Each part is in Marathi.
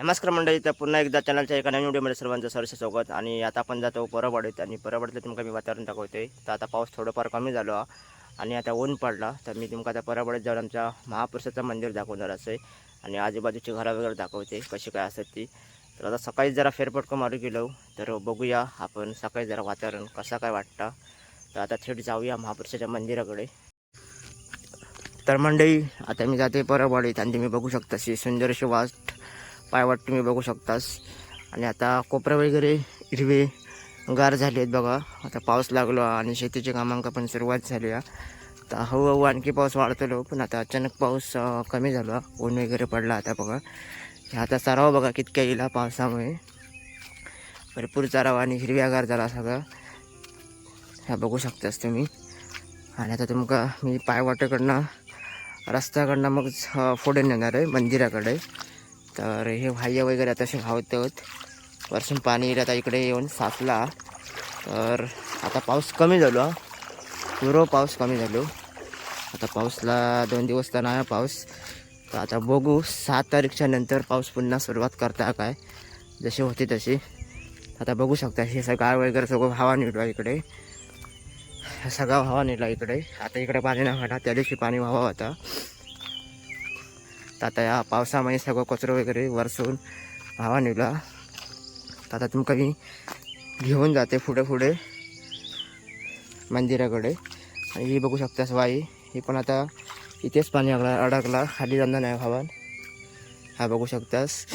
नमस्कार मंडळी तर पुन्हा एकदा चॅनलच्या एका नवीन व्हिडिओमध्ये सर्वांचं सरसे स्वागत. आणि आता आपण जातो परवाडीत आणि परवाडीतलं तुमका मी वातावरण दाखवतोय. तर आता पाऊस थोडंफार कमी झालो आणि आता ऊन पडला. तर मी तुमका आता परवाडीत जाऊन आमच्या महापुरुषाचं मंदिर दाखवणार असं आणि आजूबाजूची घरं वगैरे दाखवते कशी काय असतात ती. तर आता सकाळी जरा फेरफटकं मारू गेलो. तर बघूया आपण सकाळी जरा वातावरण कसं काय वाटतं. तर आता थेट जाऊया महापुरुषाच्या मंदिराकडे. तर मंडळी आता मी जाते परवाडीत आणि तुम्ही बघू शकता अशी सुंदर अशी वाट पायवाट तुम्ही बघू शकतास. आणि आता कोपरे वगैरे हिरवे गार झाले आहेत बघा. आता पाऊस लागलो आणि शेतीच्या कामांका पण सुरुवात झाली आहे. तर हळूहळू आणखी पाऊस वाढतलो पण आता अचानक पाऊस कमी झाला. ऊन वगैरे पडला आता बघा. आता सराव बघा कितक्या येईल पावसामुळे. भरपूर चाराव आणि हिरव्यागार झाला सगळं. ह्या बघू शकतास तुम्ही. आणि आता तुमका मी पायवाटेकडनं रस्त्याकडनं मग फोडून पुढे नेणार आहे मंदिराकडे. तर हे बाह्य वगैरे आता असे धावतात वरसून पाणी आता इकडे येऊन साचला. तर आता पाऊस कमी झालो पूर्व पुरो पाऊस कमी झालो. आता पाऊसला दोन दिवस तर नाही पाऊस. तर आता बघू सात तारीखच्या नंतर पाऊस पुन्हा सुरुवात करता काय. जशी होती तशी. आता बघू शकता हे सगळं वगैरे सगळं हवा निघला इकडे. हा सगळा हवा निघला इकडे. आता इकडे पाणी नाही वाटा त्या दिवशी पाणी व्हावा होता तर आता या पावसामुळे सगळं कचरो वगैरे वरसून भावा नेला तर आता तुमका मी घेऊन जाते पुढे पुढे मंदिराकडे. आणि ही बघू शकतास वाई. ही पण आता इथेच पाणी अडकला अडकला. खाली जाणार नाही भावान हा बघू शकतास.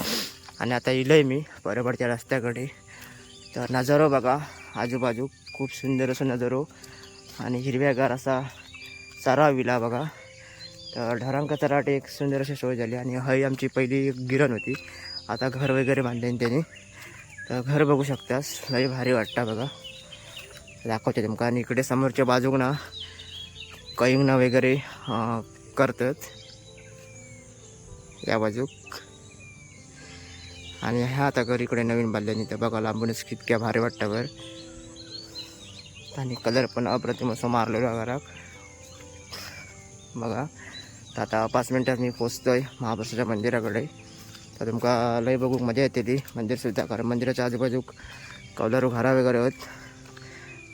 आणि आता इलंय मी बरोबरच्या रस्त्याकडे. तर नजारो बघा. आजूबाजू खूप सुंदर असं नजारो. आणि हिरव्यागार असा चारा विला बघा. तर ढरांक तराट एक सुंदर अशी सोय झाली आणि हई आमची पहिली गिरण होती. आता घर वगैरे बांधले त्यांनी. तर घर बघू शकतास. लई भारी वाटतं बघा. दाखवते तुमका आणि इकडे समोरच्या बाजूक ना कैंगना वगैरे करतात. या बाजूक. आणि ह्या आता घर इकडे नवीन बांधल्याने तर बघा लांबूनच कितक्या भारी वाटतं घर. आणि कलर पण अप्रतिम असं मारलेलो घराक बघा. तर आता पाच मिनटात मी पोचतोय महाबळेश्वरच्या मंदिराकडे. तर तुमका लय बघूक मजा येते ती मंदिरसुद्धा कारण मंदिराच्या आजूबाजूक कौलारू घरा वगैरे आहेत.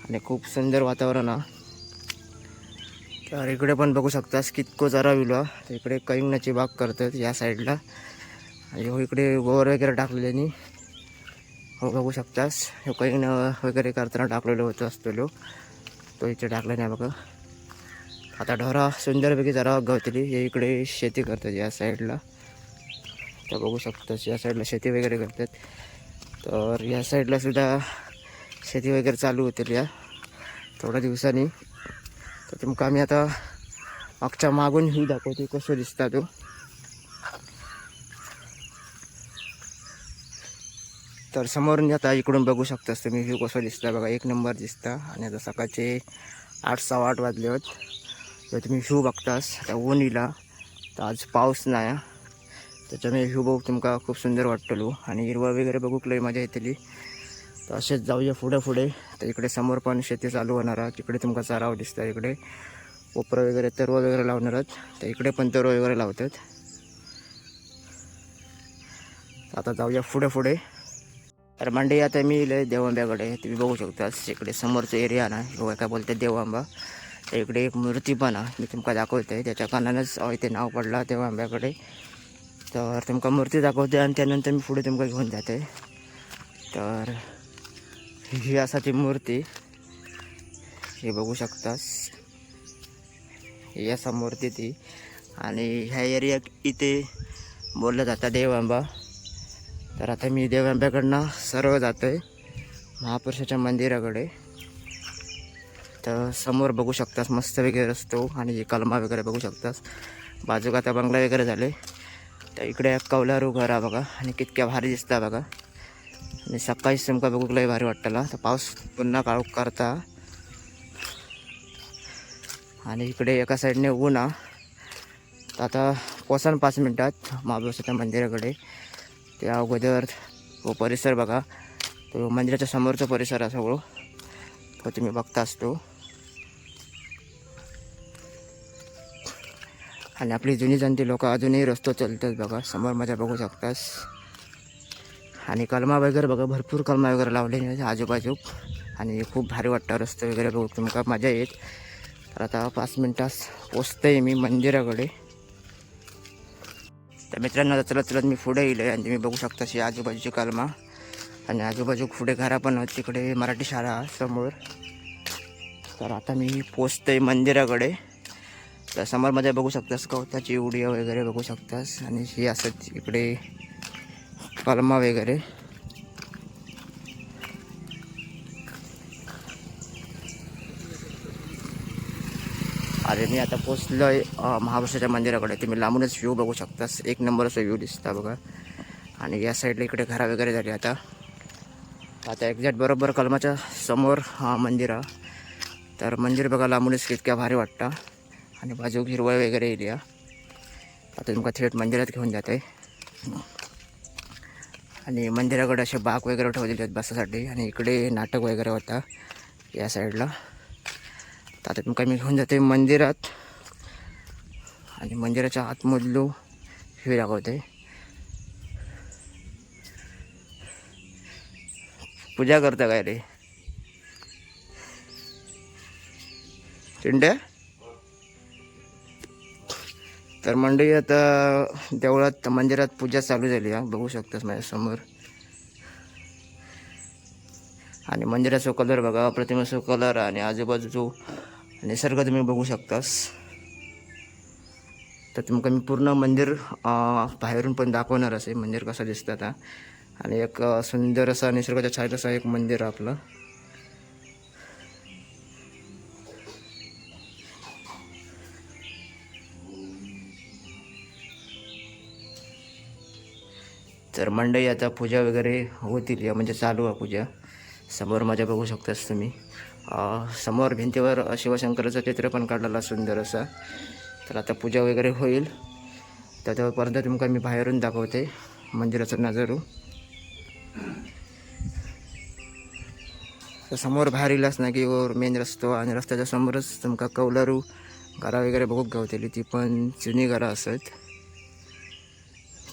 आणि खूप सुंदर वातावरण आहे. तर इकडे पण बघू शकतास कितको जरा विलो तर इकडे कैंगणाची बाग करतात या साईडला. आणि हो इकडे गोवर वगैरे टाकलेल्यानी. हो बघू शकतास. हो, हे कैंग वगैरे करताना टाकलेलं होतं असलेलो तो इथे टाकला नाही बघा. आता ढोरा सुंदरपैकी जरा गवतली हे इकडे शेती करतात या साईडला. तर बघू शकतात या साईडला शेती वगैरे करतात. तर या साईडला सुद्धा शेती वगैरे चालू होतील या थोड्या दिवसांनी. तर तुमका आम्ही आता मागच्या मागून ही दाखवते कसं दिसता तो. तर समोरून आता इकडून बघू शकतास तुम्ही व्ह्यू कसं दिसता बघा एक नंबर दिसता. आणि आता सकाळचे आठ सहा आठ वाजले होत. तर तुम्ही व्ह्यू बघतास. आता ऊन इला तर आज पाऊस नाही. त्याच्यामुळे व्ह्यू बघू तुमका खूप सुंदर वाटतलो. आणि हिरवळ वगैरे बघूक लय मजा येतली. तर असेच जाऊया पुढे पुढे. तर इकडे समोर पण शेती चालू होणार आहे. तिकडे तुमका चाराव दिसतं इकडे. कोपरं वगैरे तरव वगैरे लावणार आहेत. तर इकडे पण तरव वगैरे लावतात. आता जाऊया पुढे पुढे. तर मांडे आता मी इले देवांब्याकडे तुम्ही बघू शकता इकडे समोरचं एरिया ना. किंवा काय बोलतात देवांबा. तर इकडे एक मूर्ती पण मी तुमका दाखवते. त्याच्या कानानंच इथे नाव पडला देवांब्याकडे तर तुमका मूर्ती दाखवते आणि त्यानंतर मी पुढे तुमका घेऊन जाते. तर ही असा ती मूर्ती. हे बघू शकतास. ही असा मूर्ती ती. आणि ह्या एरियात इथे बोललं जातं देवांबा. तर आता मी देवांब्याकडनं सर्व जातो आहे महापुरुषाच्या मंदिराकडे. तर समोर बघू शकतास मस्त वगैरे असतो आणि कलमा वगैरे बघू शकतास. बाजूक आता बंगला वगैरे झाले. तर इकडे कवलारू कौलारू घर आहे बघा आणि कितक्या भारी दिसता बघा. आणि सकाळीच तुमका बघूक लय भारी वाटतला तर पाऊस पुन्हा काळूक करता आणि इकडे एका साईडने ऊन तर आता पोचान पाच मिनटात महाबळेश्वरच्या मंदिराकडे. त्या अगोदर तो परिसर बघा. तो मंदिराच्या समोरचा परिसर आहे सगळं. तो तुम्ही बघता असतो आणि आपली जुनी जनती लोक अजूनही रस्तो चालतात बघा. समोर माझ्या बघू शकतास. आणि कलमा वगैरे बघा भरपूर कलमा वगैरे लावले आजूबाजू. आणि खूप भारी वाटतं रस्ते वगैरे बघू तुमका मजा येत तर आता पाच मिनटास आहे मी मंदिराकडे. तर मित्रांनो आता चलत चलत मी पुढे येईल आणि तुम्ही बघू शकता अशी आजूबाजूची कलमा. आणि आजूबाजू पुढे घरा पण तिकडे मराठी शाळा समोर. तर आता मी पोचतोय मंदिराकडे. तर समोरमध्ये बघू शकतास कवताची उडिया वगैरे बघू शकतास. आणि ही असत इकडे कलमा वगैरे. अरे मी आता पोचलो आहे महाबळेश्वरच्या मंदिराकडे. तुम्ही लांबूनच व्ह्यू बघू शकतास. एक नंबर असं व्ह्यू दिसता बघा. आणि या साईडला इकडे घरा वगैरे झाली आता. आता एक्झॅक्ट बरोबर कलमाच्या समोर हा मंदिर आहे. तर मंदिर बघा लांबूनच इतक्या भारी वाटतं. आणि बाजूक हिरवळ वगैरे एरिया आता तुमका थेट मंदिरात घेऊन जाते आणि मंदिराकडे असे बाग वगैरे ठेवलेले आहेत बसासाठी आणि इकडे नाटक वगैरे होता या साईडला. तर आता तुमका मी घेऊन जाते मंदिरात. आणि मंदिराच्या आतमधलो हे दाखवते पूजा करता काय रे? चिंड्या? तर मंडळी आता देवळात मंदिरात पूजा चालू झाली आहे बघू शकतोस माझ्यासमोर आणि मंदिराचा कलर बघा प्रतिमेचा कलर आणि आजूबाजूचो निसर्ग तुम्ही बघू शकतास. तर तुमका मी पूर्ण मंदिर बाहेरून पण दाखवणार असे. मंदिर कसं दिसतं आता आणि एक सुंदर असा निसर्गाच्या छायेत असा एक मंदिर आहे आपलं. तर मंडई आता पूजा वगैरे होतील या म्हणजे चालू आहे पूजा. समोर माझ्या बघू शकतास तुम्ही. समोर भिंतीवर शिवशंकराचं चित्र पण काढलेला सुंदर असा. तर आता पूजा वगैरे होईल. तर तोपर्यंत तुमका मी बाहेरून दाखवते मंदिराचं नजारू. तर समोर बाहेर येलाच ना की वर मेन रस्तो आणि रस्त्याच्या समोरच तुमका कौलारू घरा वगैरे बघूक गावतली ती पण जुनी घरा असत.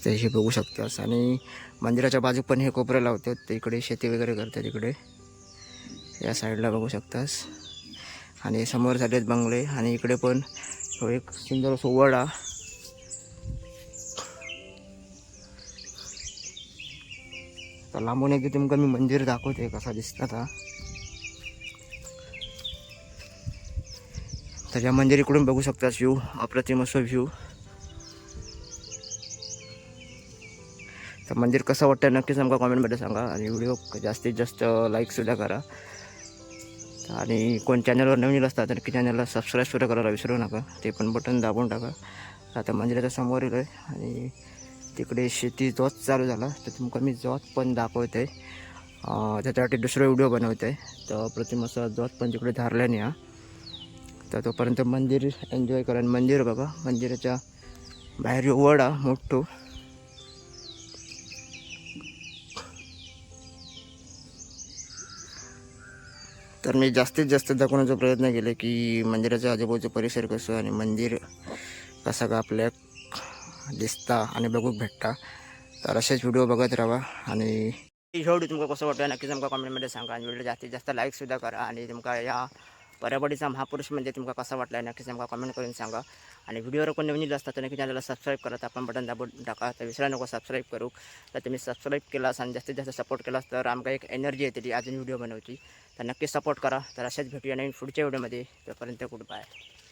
ते हे बघू शकतास आणि मंदिराच्या बाजू पण हे कोपरं लावतात. ते इकडे शेती वगैरे करतात इकडे. या साईडला बघू शकतास. आणि समोर झालेत बंगले. आणि इकडे पण तो एक सुंदर असं तर लांबून एकदा तुमका मी मंदिर दाखवते. कसा दिसता आता. तर या मंदिर इकडून बघू शकतास व्ह्यू अप्रतिम असं व्ह्यू मंदिर कसं वाटतं नक्कीच आमका कॉमेंटमध्ये सांगा. आणि व्हिडिओ जास्तीत जास्त लाईकसुद्धा करा. आणि कोण चॅनलवर नवीन असतात तर नक्की चॅनलला सबस्क्राईबसुद्धा करायला विसरू नका. ते पण बटन दाबून टाका. आता मंदिराच्या समोर येलो आहे आणि तिकडे शेती जोत चालू झाला. तर तुमका मी जोत पण दाखवते आहे त्याच्यासाठी दुसरा व्हिडिओ बनवते आहे तर प्रतिम असं जोत पण तिकडे धारल्याने हा तर तोपर्यंत मंदिर एन्जॉय करा. आणि मंदिर बघा मंदिराच्या बाहेर वडा मोठं तर मी जास्तीत जास्त दाखवण्याचा प्रयत्न केला की मंदिराच्या आजूबाजूचा परिसर कसं आणि मंदिर कसा का आपल्या दिसता आणि बघूक भेटता. तर असेच व्हिडिओ बघत राहा आणि व्हिडिओ तुमकां कसं वाटतं नक्कीच तुमका कमेंटमध्ये सांगा आणि व्हिडिओ जास्तीत जास्त लाईकसुद्धा करा आणि तुमकां या परबडीचा महापुरुष म्हणजे तुमका कसा वाटला नक्कीच तुमका कमेंट करून सांगा. आणि व्हिडिओवर कोण नवीन असतात तर नक्की चॅनलला सबस्क्राईब करा आपण बटन दाबून टाका. तर विसरा नको सबस्क्राईब करू. तर तुम्ही सबस्क्राईब केलास आणि जास्तीत जास्त सपोर्ट केलास तर आमका एक एनर्जी येते ती. अजून व्हिडिओ बनवची तर नक्की सपोर्ट करा. तर असेच भेटूया नवीन पुढच्या व्हिडिओमध्ये तोपर्यंत गुड बाय